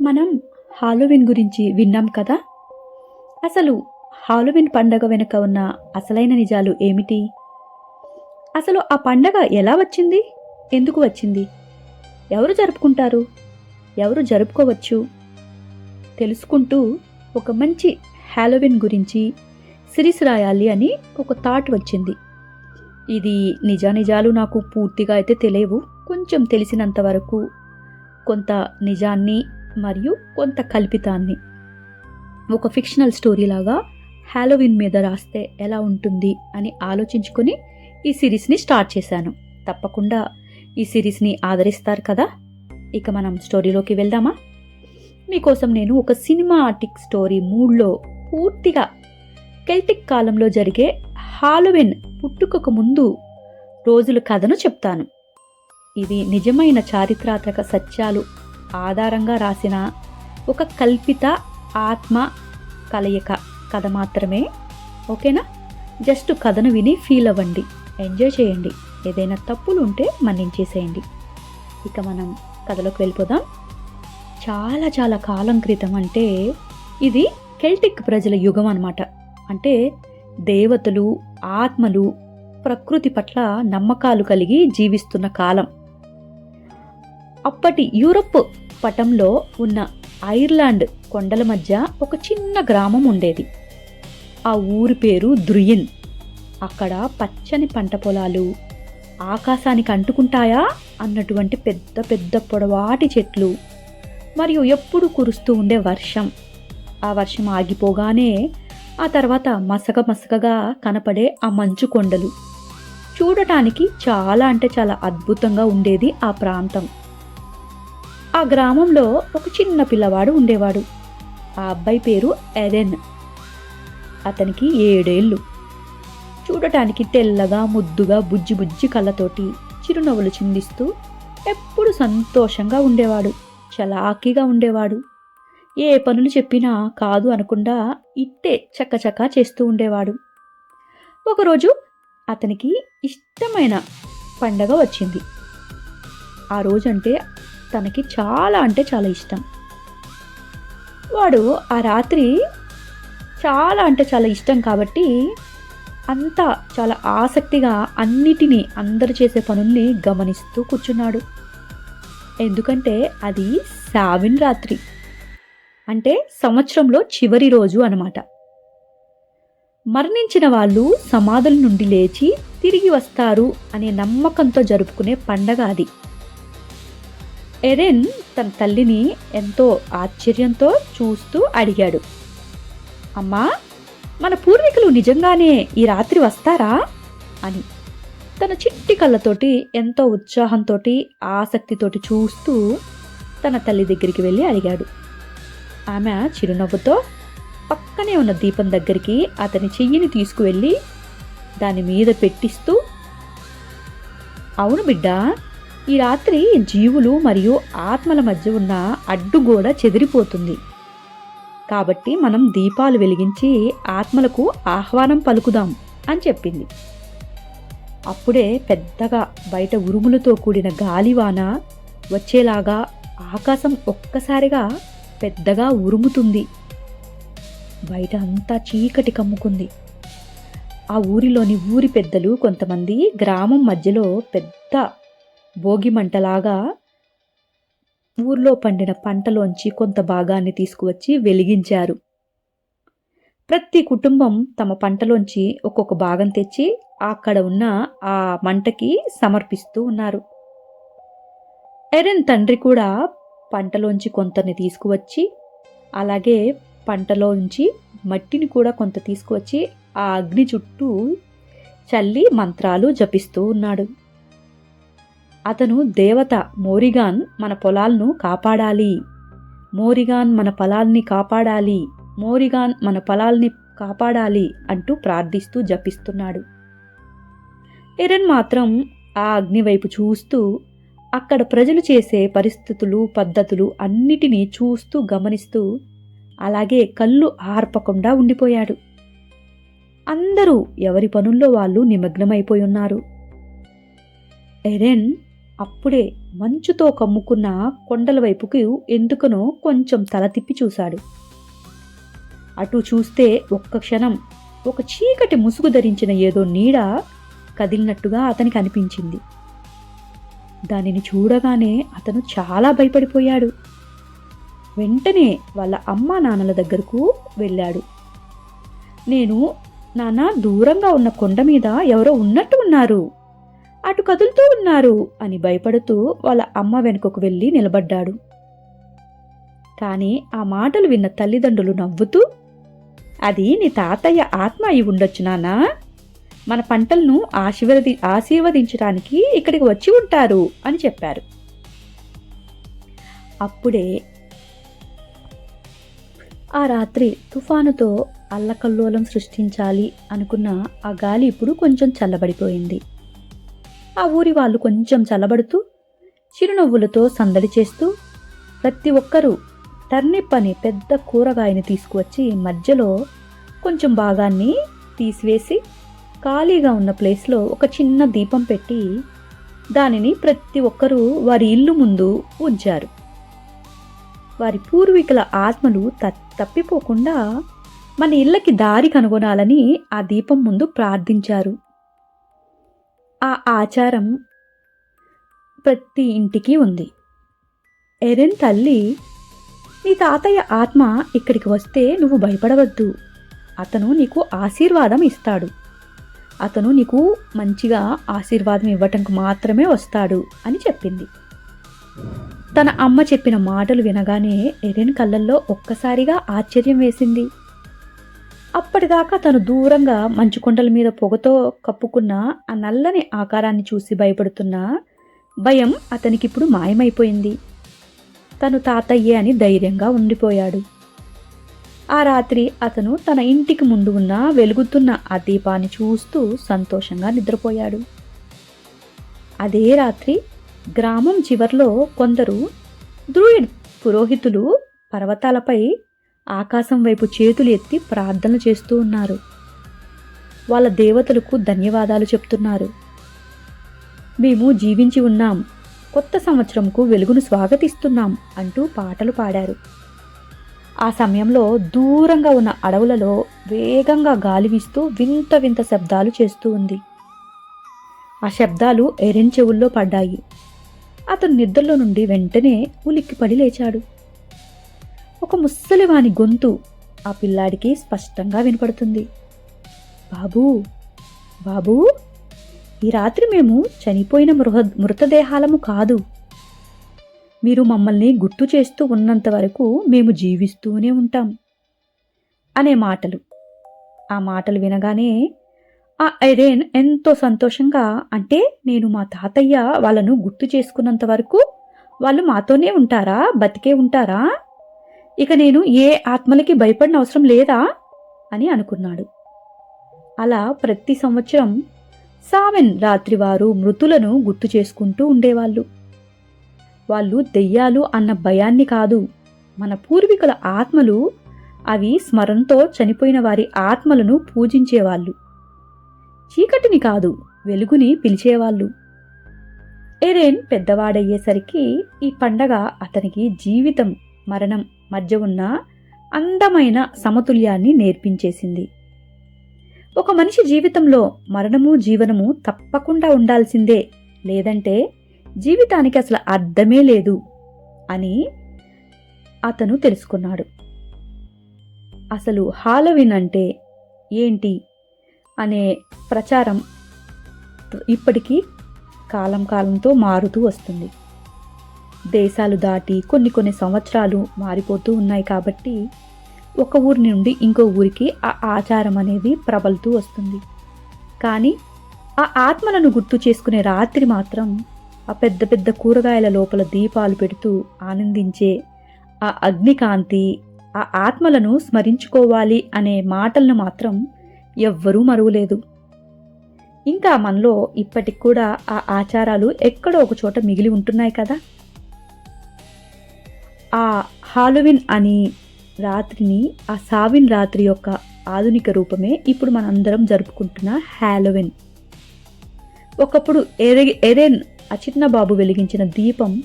మనం హాలోవిన్ గురించి విన్నాం కదా? అసలు హాలోవిన్ పండగ వెనుక ఉన్న అసలైన నిజాలు ఏమిటి? అసలు ఆ పండగ ఎలా వచ్చింది? ఎందుకు వచ్చింది? ఎవరు జరుపుకుంటారు? ఎవరు జరుపుకోవచ్చు? తెలుసుకుంటూ ఒక మంచి హాలోవిన్ గురించి సిరీస్ రాయాలి అని ఒక థాట్ వచ్చింది. ఇది నిజానిజాలు నాకు పూర్తిగా అయితే తెలియవు. కొంచెం తెలిసినంత వరకు కొంత నిజాన్ని మరియు కొంత కల్పితాన్ని. ఒక ఫిక్షనల్ స్టోరీ లాగా మీద రాస్తే ఎలా ఉంటుంది అని ఆలోచించుకొని ఈ సిరీస్ని స్టార్ట్ చేశాను. తప్పకుండా ఈ సిరీస్ని ఆదరిస్తారు కదా? ఇక మనం స్టోరీలోకి వెళ్దామా? మీకోసం నేను ఒక సినిమాటిక్ స్టోరీ మూడ్లో పూర్తిగా కెల్టిక్ కాలంలో జరిగే హాలోవిన్ పుట్టుకకు ముందు రోజుల కథను చెప్తాను. ఇది నిజమైన చారిత్రాత్మక సత్యాలు ఆధారంగా రాసిన ఒక కల్పిత ఆత్మ కలయిక కథ మాత్రమే ఓకేనా? జస్ట్ కథను విని ఫీల్ అవ్వండి ఎంజాయ్ చేయండి. ఏదైనా తప్పులు ఉంటే మన్నించేసేయండి. ఇక మనం కథలోకి వెళ్ళిపోదాం. చాలా చాలా కాలం క్రితం అంటే ఇది కెల్టిక్ ప్రజల యుగం అన్నమాట. అంటే దేవతలు ఆత్మలు ప్రకృతి పట్ల నమ్మకాలు కలిగి జీవిస్తున్న కాలం. అప్పటి యూరప్ పటంలో ఉన్న ఐర్లాండ్ కొండల మధ్య ఒక చిన్న గ్రామం ఉండేది. ఆ ఊరి పేరు ద్రుయిన్. అక్కడ పచ్చని పంట పొలాలు ఆకాశానికి అంటుకుంటాయా అన్నటువంటి పెద్ద పెద్ద పొడవాటి చెట్లు మరియు ఎప్పుడు కురుస్తూ ఉండే వర్షం. ఆ వర్షం ఆగిపోగానే ఆ తర్వాత మసక మసకగా కనపడే ఆ మంచు కొండలు. చూడటానికి చాలా అంటే చాలా అద్భుతంగా ఉండేది ఆ ప్రాంతం. ఆ గ్రామంలో ఒక చిన్న పిల్లవాడు ఉండేవాడు. ఆ అబ్బాయి పేరు ఎరెన్ అతనికి ఏడేళ్ళు. చూడటానికి తెల్లగా ముద్దుగా బుజ్జి బుజ్జి కళ్ళతోటి చిరునవ్వులు చిందిస్తూ ఎప్పుడు సంతోషంగా ఉండేవాడు. చలాకీగా ఉండేవాడు. ఏ పనులు చెప్పినా కాదు అనకుండా ఇట్టే చక్కచక్క చేస్తూ ఉండేవాడు. ఒకరోజు అతనికి ఇష్టమైన పండగ వచ్చింది. ఆ రోజంటే తనకి చాలా అంటే చాలా ఇష్టం. వాడు ఆ రాత్రి చాలా అంటే చాలా ఇష్టం కాబట్టి అంతా చాలా ఆసక్తిగా అన్నిటినీ అందరు చేసే పనుల్ని గమనిస్తూ కూర్చున్నాడు. ఎందుకంటే అది సావిన్ రాత్రి. అంటే సంవత్సరంలో చివరి రోజు అనమాట మరణించిన వాళ్ళు సమాధుల నుండి లేచి తిరిగి వస్తారు అనే నమ్మకంతో జరుపుకునే పండగ అది. ఎరెన్ తన తల్లిని ఎంతో ఆశ్చర్యంతో చూస్తూ అడిగాడు. అమ్మా మన పూర్వీకులు నిజంగానే ఈ రాత్రి వస్తారా? అని. తన చిట్టి కళ్ళతోటి ఎంతో ఉత్సాహంతో ఆసక్తితోటి చూస్తూ తన తల్లి దగ్గరికి వెళ్ళి అడిగాడు. ఆమె చిరునవ్వుతో పక్కనే ఉన్న దీపం దగ్గరికి అతని చెయ్యిని తీసుకువెళ్ళి దాని మీద పెట్టిస్తూ అవును బిడ్డ ఈ రాత్రి జీవులు మరియు ఆత్మల మధ్య ఉన్న అడ్డుగోడ చెదిరిపోతుంది. కాబట్టి మనం దీపాలు వెలిగించి ఆత్మలకు ఆహ్వానం పలుకుదాం అని చెప్పింది. అప్పుడే పెద్దగా బయట ఉరుములతో కూడిన గాలివాన వచ్చేలాగా ఆకాశం ఒక్కసారిగా పెద్దగా ఉరుముతుంది. బయట అంతా చీకటి కమ్ముకుంది. ఆ ఊరిలోని ఊరి పెద్దలు కొంతమంది గ్రామం మధ్యలో పెద్ద భోగిమంటలాగా ఊర్లో పండిన పంటలోంచి కొంత భాగాన్ని తీసుకువచ్చి వెలిగించారు. ప్రతి కుటుంబం తమ పంటలోంచి ఒక్కొక్క భాగం తెచ్చి అక్కడ ఉన్న ఆ మంటకి సమర్పిస్తూ ఉన్నారు. ఎరెన్ తండ్రి కూడా పంటలోంచి కొంతని తీసుకువచ్చి అలాగే పంటలోంచి మట్టిని కూడా కొంత తీసుకువచ్చి ఆ అగ్ని చుట్టూ చల్లి మంత్రాలు జపిస్తూ ఉన్నాడు. అతను దేవత మోరిగాన్ మన పొలాలను కాపాడాలి. మోరిగాన్ మన పొలాల్ని కాపాడాలి. మోరిగాన్ మన పొలాల్ని కాపాడాలి అంటూ ప్రార్థిస్తూ జపిస్తున్నాడు. ఎరన్ మాత్రం ఆ అగ్ని వైపు చూస్తూ అక్కడ ప్రజలు చేసే పరిస్థితులు పద్ధతులు అన్నిటినీ చూస్తూ గమనిస్తూ అలాగే కళ్ళు ఆర్పకుండా ఉండిపోయాడు. అందరూ ఎవరి పనుల్లో వాళ్ళు నిమగ్నమైపోయి ఉన్నారు. ఎరెన్ అప్పుడే మంచుతో కమ్ముకున్న కొండల వైపుకి ఎందుకనో కొంచెం తల తిప్పి చూశాడు. అటు చూస్తే ఒక్క క్షణం ఒక చీకటి ముసుగు ధరించిన ఏదో నీడ కదిలినట్టుగా అతనికి అనిపించింది. దానిని చూడగానే అతను చాలా భయపడిపోయాడు. వెంటనే వాళ్ళ అమ్మా నాన్నల దగ్గరకు వెళ్ళాడు. నేను నాన్న దూరంగా ఉన్న కొండ మీద ఎవరో ఉన్నట్టు ఉన్నారు. అటు కదులుతూ ఉన్నారు అని భయపడుతూ వాళ్ళ అమ్మ వెనుకకు వెళ్ళి నిలబడ్డాడు. కానీ ఆ మాటలు విన్న తల్లిదండ్రులు నవ్వుతూ అది నీ తాతయ్య ఆత్మ అయి ఉండొచ్చు నానా మన పంటలను ఆశీర్వది ఆశీర్వదించడానికి ఇక్కడికి వచ్చి ఉంటారు అని చెప్పారు. అప్పుడే ఆ రాత్రి తుఫానుతో అల్లకల్లోలం సృష్టించాలి అనుకున్న ఆ గాలి ఇప్పుడు కొంచెం చల్లబడిపోయింది. ఆ ఊరి వాళ్ళు కొంచెం చల్లబడుతూ చిరునవ్వులతో సందడి చేస్తూ ప్రతి ఒక్కరూ టర్నిప్ అనే పెద్ద కూరగాయని తీసుకువచ్చి మధ్యలో కొంచెం భాగాన్ని తీసివేసి ఖాళీగా ఉన్న ప్లేస్లో ఒక చిన్న దీపం పెట్టి దానిని ప్రతి ఒక్కరూ వారి ఇల్లు ముందు ఉంచారు. వారి పూర్వీకుల ఆత్మలు త- తప్పిపోకుండా మన ఇళ్ళకి దారి కనుగొనాలని ఆ దీపం ముందు ప్రార్థించారు. ఆ ఆచారం ప్రతి ఇంటికి ఉంది. ఎరెన్ తల్లి నీ తాతయ్య ఆత్మ ఇక్కడికి వస్తే నువ్వు భయపడవద్దు. అతను నీకు ఆశీర్వాదం ఇస్తాడు. అతను నీకు మంచిగా ఆశీర్వాదం ఇవ్వటానికి మాత్రమే వస్తాడు అని చెప్పింది. తన అమ్మ చెప్పిన మాటలు వినగానే ఎరెన్ కళ్ళల్లో ఒక్కసారిగా ఆశ్చర్యం వేసింది. అప్పటిదాకా తను దూరంగా మంచు కొండల మీద పొగతో కప్పుకున్న ఆ నల్లని ఆకారాన్ని చూసి భయపడుతున్న భయం అతనికిప్పుడు మాయమైపోయింది. తను తాతయ్యే అని ధైర్యంగా ఉండిపోయాడు. ఆ రాత్రి అతను తన ఇంటికి ముందు ఉన్న వెలుగుతున్న ఆ దీపాన్ని చూస్తూ సంతోషంగా నిద్రపోయాడు. అదే రాత్రి గ్రామం చివర్లో కొందరు ద్రుయిడ్ పురోహితులు పర్వతాలపై ఆకాశం వైపు చేతులు ఎత్తి ప్రార్థనలు చేస్తూ ఉన్నారు. వాళ్ళ దేవతలకు ధన్యవాదాలు చెప్తున్నారు. మేము జీవించి ఉన్నాం. కొత్త సంవత్సరంకు వెలుగును స్వాగతిస్తున్నాం అంటూ పాటలు పాడారు. ఆ సమయంలో దూరంగా ఉన్న అడవులలో వేగంగా గాలి వీస్తూ వింత వింత శబ్దాలు చేస్తూ ఉంది. ఆ శబ్దాలు ఎరెన్ చెవుల్లో పడ్డాయి. అతను నిద్రలో నుండి వెంటనే ఉలిక్కిపడి లేచాడు. ఒక ముసలివాని గొంతు ఆ పిల్లాడికి స్పష్టంగా వినపడుతుంది. బాబూ బాబూ ఈ రాత్రి మేము చనిపోయిన మృహ మృతదేహాలము కాదు. మీరు మమ్మల్ని గుర్తు చేస్తూ ఉన్నంత వరకు మేము జీవిస్తూనే ఉంటాం. అనే మాటలు. ఆ మాటలు వినగానే ఆ ఐరేన్ ఎంతో సంతోషంగా అంటే నేను మా తాతయ్య వాళ్ళను గుర్తు చేసుకున్నంత వరకు వాళ్ళు మాతోనే ఉంటారా బతికే ఉంటారా? ఇక నేను ఏ ఆత్మలకి భయపడిన అవసరం లేదా? అని అనుకున్నాడు. అలా ప్రతి సంవత్సరం సావెన్ రాత్రివారు మృతులను గుర్తు చేసుకుంటూ ఉండేవాళ్ళు. వాళ్ళు దెయ్యాలు అన్న భయాన్ని కాదు మన పూర్వీకుల ఆత్మలు అవి స్మరణతో చనిపోయిన వారి ఆత్మలను పూజించేవాళ్ళు. చీకటిని కాదు వెలుగుని పిలిచేవాళ్ళు. ఎరేన్ పెద్దవాడయ్యేసరికి ఈ పండగ అతనికి జీవితం మరణం. మధ్య ఉన్న అందమైన సమతుల్యాన్ని నేర్పించేసింది. ఒక మనిషి జీవితంలో మరణము జీవనము తప్పకుండా ఉండాల్సిందే. లేదంటే జీవితానికి అసలు అర్థమే లేదు అని అతను తెలుసుకున్నాడు. అసలు హాలోవిన్ అంటే ఏంటి అనే ప్రచారం ఇప్పటికీ కాలం కాలంతో మారుతూ వస్తుంది. దేశాలు దాటి కొన్ని కొన్ని సంవత్సరాలు మారిపోతూ ఉన్నాయి కాబట్టి ఒక ఊరి నుండి ఇంకో ఊరికి ఆ ఆచారం అనేది ప్రబలుతూ వస్తుంది. కానీ ఆ ఆత్మలను గుర్తు చేసుకునే రాత్రి మాత్రం ఆ పెద్ద పెద్ద కూరగాయల లోపల దీపాలు పెడుతూ ఆనందించే ఆ అగ్నికాంతి ఆ ఆత్మలను స్మరించుకోవాలి అనే మాటలను మాత్రం ఎవ్వరూ మరువలేదు. ఇంకా మనలో ఇప్పటికి కూడా ఆ ఆచారాలు ఎక్కడో ఒక చోట మిగిలి ఉంటున్నాయి కదా. ఆ హాలోవిన్ అని రాత్రిని ఆ సావిన్ రాత్రి యొక్క ఆధునిక రూపమే ఇప్పుడు మనందరం జరుపుకుంటున్న హాలోవిన్. ఒకప్పుడు ఎరె ఎరెన్ ఆ బాబు వెలిగించిన దీపం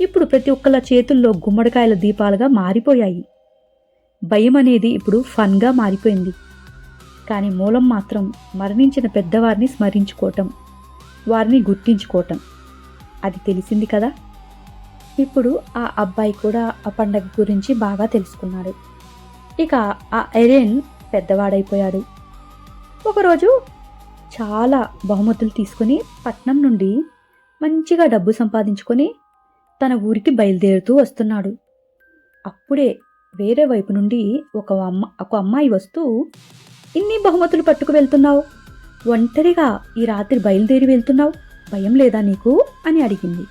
ఇప్పుడు ప్రతి ఒక్కళ్ళ చేతుల్లో గుమ్మడికాయల దీపాలుగా మారిపోయాయి. భయం అనేది ఇప్పుడు ఫన్గా మారిపోయింది. కానీ మూలం మాత్రం మరణించిన పెద్దవారిని స్మరించుకోవటం వారిని గుర్తించుకోవటం. అది తెలిసింది కదా? ఇప్పుడు ఆ అబ్బాయి కూడా ఆ పండగ గురించి బాగా తెలుసుకున్నాడు. ఇక ఆ ఎరెన్ పెద్దవాడైపోయాడు. ఒకరోజు చాలా బహుమతులు తీసుకుని పట్నం నుండి మంచిగా డబ్బు సంపాదించుకొని తన ఊరికి బయలుదేరుతూ వస్తున్నాడు. అప్పుడే వేరే వైపు నుండి ఒక అమ్మ ఒక అమ్మాయి వస్తూ ఇన్ని బహుమతులు పట్టుకు వెళ్తున్నావు? ఒంటరిగా ఈ రాత్రి బయలుదేరి వెళ్తున్నావు? భయం లేదా నీకు? అని అడిగింది.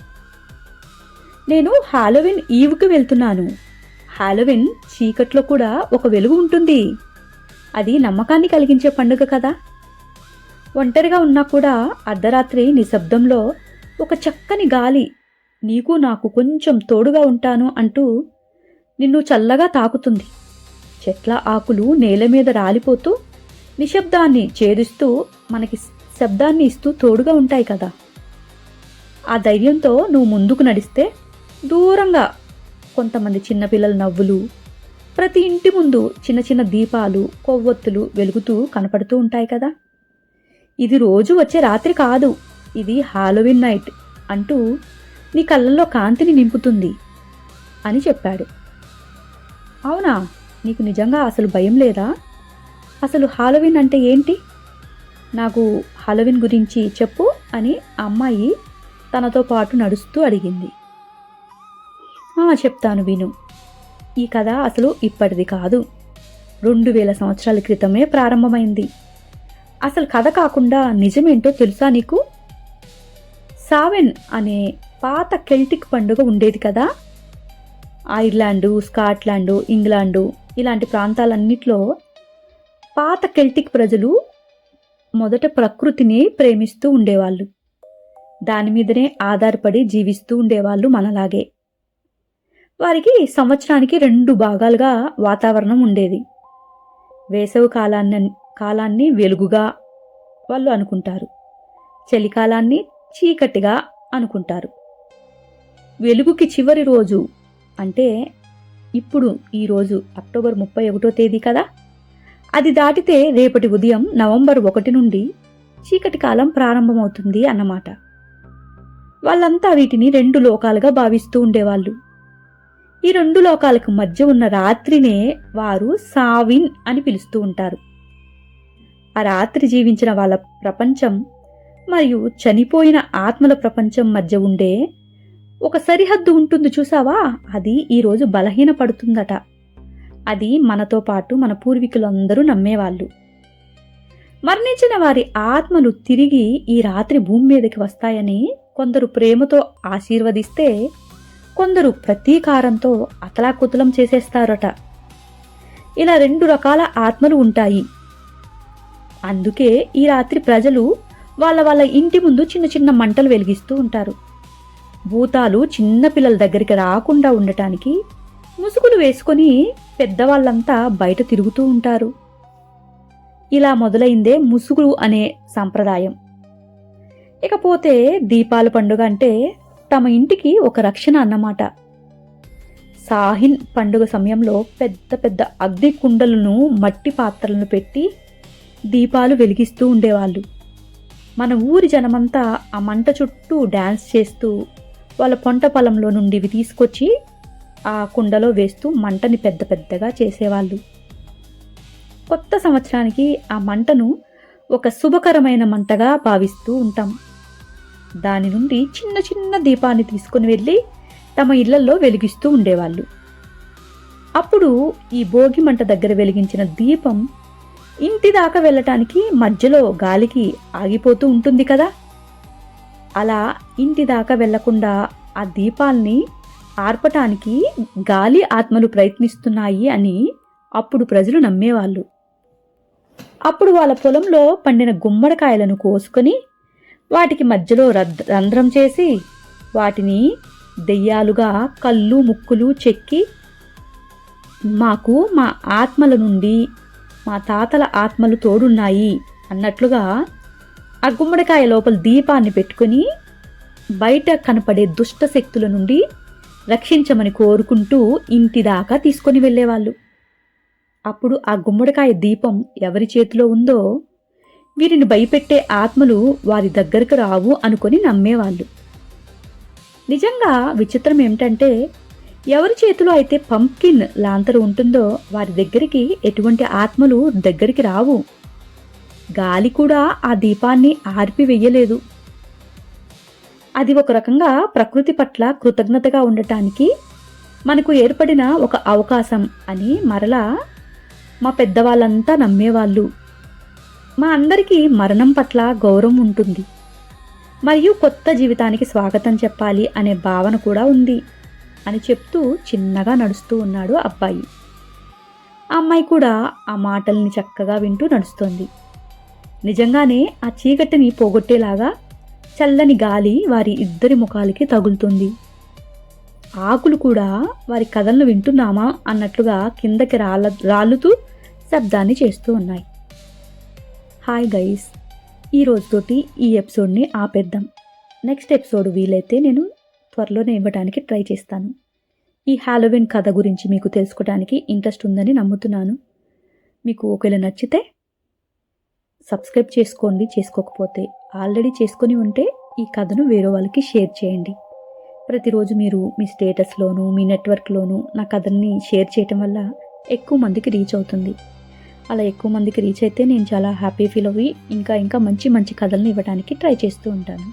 నేను హాలోవిన్ ఈవ్కి వెళ్తున్నాను. హాలోవిన్ చీకట్లో కూడా ఒక వెలుగు ఉంటుంది. అది నమ్మకాన్ని కలిగించే పండుగ కదా. ఒంటరిగా ఉన్నా కూడా అర్ధరాత్రి నిశ్శబ్దంలో ఒక చక్కని గాలి నీకు నాకు కొంచెం తోడుగా ఉంటాను అంటూ నిన్ను చల్లగా తాకుతుంది. చెట్ల ఆకులు నేల మీద రాలిపోతూ నిశ్శబ్దాన్ని ఛేదిస్తూ మనకి శబ్దాన్ని ఇస్తూ తోడుగా ఉంటాయి కదా. ఆ ధైర్యంతో నువ్వు ముందుకు నడిస్తే దూరంగా కొంతమంది చిన్నపిల్లల నవ్వులు ప్రతి ఇంటి ముందు చిన్న చిన్న దీపాలు కొవ్వొత్తులు వెలుగుతూ కనపడుతూ ఉంటాయి కదా. ఇది రోజు వచ్చే రాత్రి కాదు ఇది హాలోవిన్ నైట్ అంటూ నీ కళ్ళల్లో కాంతిని నింపుతుంది అని చెప్పాడు. అవునా? నీకు నిజంగా అసలు భయం లేదా? అసలు హాలోవిన్ అంటే ఏంటి? నాకు హాలోవిన్ గురించి చెప్పు అని అమ్మాయి తనతో పాటు నడుస్తూ అడిగింది. చెప్తాను విను. ఈ కథ అసలు ఇప్పటిది కాదు. రెండు వేల సంవత్సరాల క్రితమే ప్రారంభమైంది. అసలు కథ కాకుండా నిజమేంటో తెలుసా నీకు? సావెన్ అనే పాత కెల్టిక్ పండుగ ఉండేది కదా? ఐర్లాండు స్కాట్లాండు ఇంగ్లాండు ఇలాంటి ప్రాంతాలన్నిట్లో పాత కెల్టిక్ ప్రజలు మొదట ప్రకృతిని ప్రేమిస్తూ ఉండేవాళ్ళు. దాని మీదనే ఆధారపడి జీవిస్తూ ఉండేవాళ్ళు మనలాగే. వారికి సంవత్సరానికి రెండు భాగాలుగా వాతావరణం ఉండేది. వేసవి కాలాన్ని కాలాన్ని వెలుగుగా వాళ్ళు అనుకుంటారు. చలికాలాన్ని చీకటిగా అనుకుంటారు. వెలుగుకి చివరి రోజు అంటే ఇప్పుడు ఈరోజు అక్టోబర్ ముప్పై ఒకటో తేదీ కదా? అది దాటితే రేపటి ఉదయం నవంబర్ ఒకటి నుండి చీకటి కాలం ప్రారంభమవుతుంది అన్నమాట. వాళ్ళంతా వీటిని రెండు లోకాలుగా భావిస్తూ ఉండేవాళ్ళు. ఈ రెండు లోకాలకు మధ్య ఉన్న రాత్రినే వారు సావిన్ అని పిలుస్తూ ఉంటారు. ఆ రాత్రి జీవించిన వాళ్ళ ప్రపంచం మరియు చనిపోయిన ఆత్మల ప్రపంచం మధ్య ఉండే ఒక సరిహద్దు ఉంటుంది చూసావా? అది ఈరోజు బలహీనపడుతుందట. అది మనతో పాటు మన పూర్వీకులందరూ నమ్మేవాళ్ళు. మరణించిన వారి ఆత్మలు తిరిగి ఈ రాత్రి భూమి మీదకి వస్తాయని కొందరు ప్రేమతో ఆశీర్వదిస్తే కొందరు ప్రతీకారంతో అతలాకుతలం చేసేస్తారట. ఇలా రెండు రకాల ఆత్మలు ఉంటాయి. అందుకే ఈ రాత్రి ప్రజలు వాళ్ళ వాళ్ళ ఇంటి ముందు చిన్న చిన్న మంటలు వెలిగిస్తూ ఉంటారు. భూతాలు చిన్న పిల్లల దగ్గరికి రాకుండా ఉండటానికి ముసుగులు వేసుకొని పెద్దవాళ్ళంతా బయట తిరుగుతూ ఉంటారు. ఇలా మొదలైందే ముసుగులు అనే సంప్రదాయం. ఇకపోతే దీపాల పండుగ అంటే తమ ఇంటికి ఒక రక్షణ అన్నమాట. సాహిన్ పండుగ సమయంలో పెద్ద పెద్ద అగ్ని కుండలను మట్టి పాత్రలను పెట్టి దీపాలు వెలిగిస్తూ ఉండేవాళ్ళు. మన ఊరి జనమంతా ఆ మంట చుట్టూ డ్యాన్స్ చేస్తూ వాళ్ళ పొంట పొలంలో నుండి ఇవి తీసుకొచ్చి ఆ కుండలో వేస్తూ మంటని పెద్ద పెద్దగా చేసేవాళ్ళు. కొత్త సంవత్సరానికి ఆ మంటను ఒక శుభకరమైన మంటగా భావిస్తూ ఉంటాం. దాని నుండి చిన్న చిన్న దీపాన్ని తీసుకుని వెళ్ళి తమ ఇళ్ళలో వెలిగిస్తూ ఉండేవాళ్ళు. అప్పుడు ఈ భోగి మంట దగ్గర వెలిగించిన దీపం ఇంటి దాకా వెళ్ళటానికి మధ్యలో గాలికి ఆగిపోతూ ఉంటుంది కదా. అలా ఇంటి దాకా వెళ్ళకుండా ఆ దీపాల్ని ఆర్పటానికి గాలి ఆత్మలు ప్రయత్నిస్తున్నాయి అని అప్పుడు ప్రజలు నమ్మేవాళ్ళు. అప్పుడు వాళ్ళ పొలంలో పండిన గుమ్మడికాయలను కోసుకొని వాటికి మధ్యలో రద్ రంధ్రం చేసి వాటిని దెయ్యాలుగా కళ్ళు ముక్కులు చెక్కి మాకు మా ఆత్మల నుండి మా తాతల ఆత్మలు తోడున్నాయి అన్నట్లుగా ఆ గుమ్మడికాయ లోపల దీపాన్ని పెట్టుకుని బయట కనపడే దుష్ట శక్తుల నుండి రక్షించమని కోరుకుంటూ ఇంటి దాకా తీసుకొని వెళ్ళేవాళ్ళు. అప్పుడు ఆ గుమ్మడికాయ దీపం ఎవరి చేతిలో ఉందో వీరిని భయపెట్టే ఆత్మలు వారి దగ్గరకు రావు అనుకొని నమ్మేవాళ్ళు. నిజంగా విచిత్రం ఏమిటంటే ఎవరి చేతిలో అయితే పంప్కిన్ లాంతరు ఉంటుందో వారి దగ్గరికి ఎటువంటి ఆత్మలు దగ్గరికి రావు. గాలి కూడా ఆ దీపాన్ని ఆర్పివేయలేదు. అది ఒక రకంగా ప్రకృతి పట్ల కృతజ్ఞతగా ఉండటానికి మనకు ఏర్పడిన ఒక అవకాశం అని మరలా మా పెద్దవాళ్ళంతా నమ్మేవాళ్ళు. మా అందరికీ మరణం పట్ల గౌరవం ఉంటుంది. మరియు కొత్త జీవితానికి స్వాగతం చెప్పాలి అనే భావన కూడా ఉంది అని చెప్తూ చిన్నగా నడుస్తూ ఉన్నాడు అబ్బాయి. ఆ అమ్మాయి కూడా ఆ మాటల్ని చక్కగా వింటూ నడుస్తోంది. నిజంగానే ఆ చీకటిని పోగొట్టేలాగా చల్లని గాలి వారి ఇద్దరి ముఖాలకి తగులుతుంది. ఆకులు కూడా వారి కథలను వింటున్నామా అన్నట్లుగా కిందకి రాళ్ళ రాలుతూ శబ్దాన్ని చేస్తూ ఉన్నాయి. Hi guys. ఈ రోజుతోటి ఈ ఎపిసోడ్ని ఆపేద్దాం. నెక్స్ట్ ఎపిసోడ్ వీలైతే నేను త్వరలోనే ఇవ్వడానికి ట్రై చేస్తాను. ఈ హాలోవిన్ కథ గురించి మీకు తెలుసుకోవడానికి ఇంట్రెస్ట్ ఉందని నమ్ముతున్నాను. మీకు ఒకవేళ నచ్చితే సబ్స్క్రైబ్ చేసుకోండి చేసుకోకపోతే ఆల్రెడీ చేసుకొని ఉంటే ఈ కథను వేరే వాళ్ళకి షేర్ చేయండి. ప్రతిరోజు మీరు మీ స్టేటస్లోను మీ నెట్వర్క్లోను నా కథల్ని షేర్ చేయటం వల్ల ఎక్కువ మందికి రీచ్ అవుతుంది. అలా ఎక్కువ మందికి రీచ్ అయితే నేను చాలా హ్యాపీ ఫీల్ అయ్యి ఇంకా ఇంకా మంచి మంచి కథలను ఇవ్వడానికి ట్రై చేస్తూ ఉంటాను.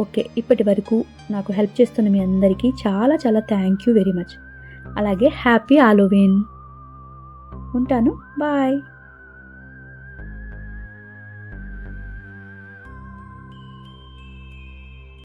ఓకే ఇప్పటి వరకు నాకు హెల్ప్ చేస్తున్న మీ అందరికీ చాలా చాలా థ్యాంక్ యూ వెరీ మచ్ అలాగే హ్యాపీ ఆలోవేన్ ఉంటాను. బాయ్